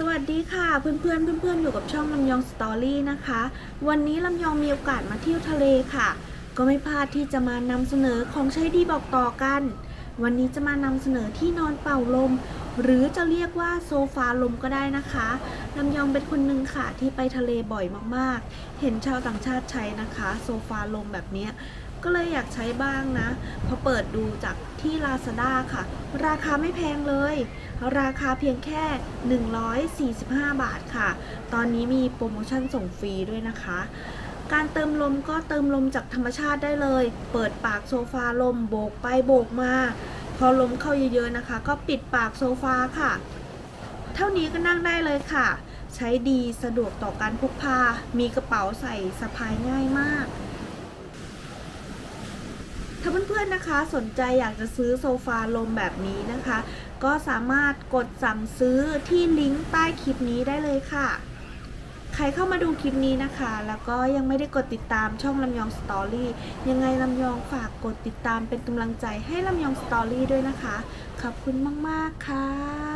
สวัสดีค่ะเพื่อนเพื่อนๆเพื่อนๆอยู่กับช่องลำยองสตอรี่นะคะ วันนี้ลำยองมีโอกาสมาเที่ยวทะเลค่ะ ก็ไม่พลาดที่จะมานำเสนอของใช้ดีบอกต่อกัน วันนี้จะมานำเสนอที่นอนเป่าลม หรือจะเรียกว่าโซฟาลมก็ได้นะคะลำยองเป็นคนหนึ่งค่ะที่ไปทะเลบ่อยมากๆ เห็นชาวต่างชาติใช้นะคะ โซฟาลมแบบนี้ ก็เลยอยากใช้บ้างนะ พอเปิดดูจากที่ Lazada ค่ะ ราคาไม่แพงเลย ราคาเพียงแค่ 145 บาทค่ะ ตอนนี้มีโปรโมชั่นส่งฟรีด้วยนะคะ การเติมลมก็เติมลมจากธรรมชาติได้เลย เปิดปากโซฟาลมโบกไปโบกมา พอลมเข้าเยอะๆนะคะ ก็ปิดปากโซฟาค่ะ เท่านี้ก็นั่งได้เลยค่ะ ใช้ดีสะดวกต่อการพกพา มีกระเป๋าใส่สะพายง่ายมาก ถ้าเพื่อนๆนะคะสนใจอยากจะซื้อโซฟาลมแบบนี้นะคะ ก็สามารถกดสั่งซื้อที่ลิงก์ใต้คลิปนี้ได้เลยค่ะ ใครเข้ามาดูคลิปนี้นะคะ แล้วก็ยังไม่ได้กดติดตามช่องลำยองสตอรี่ยังไงลำยองฝากกดติดตามเป็นกำลังใจให้ลำยองสตอรี่ด้วยนะคะ ขอบคุณมากๆค่ะ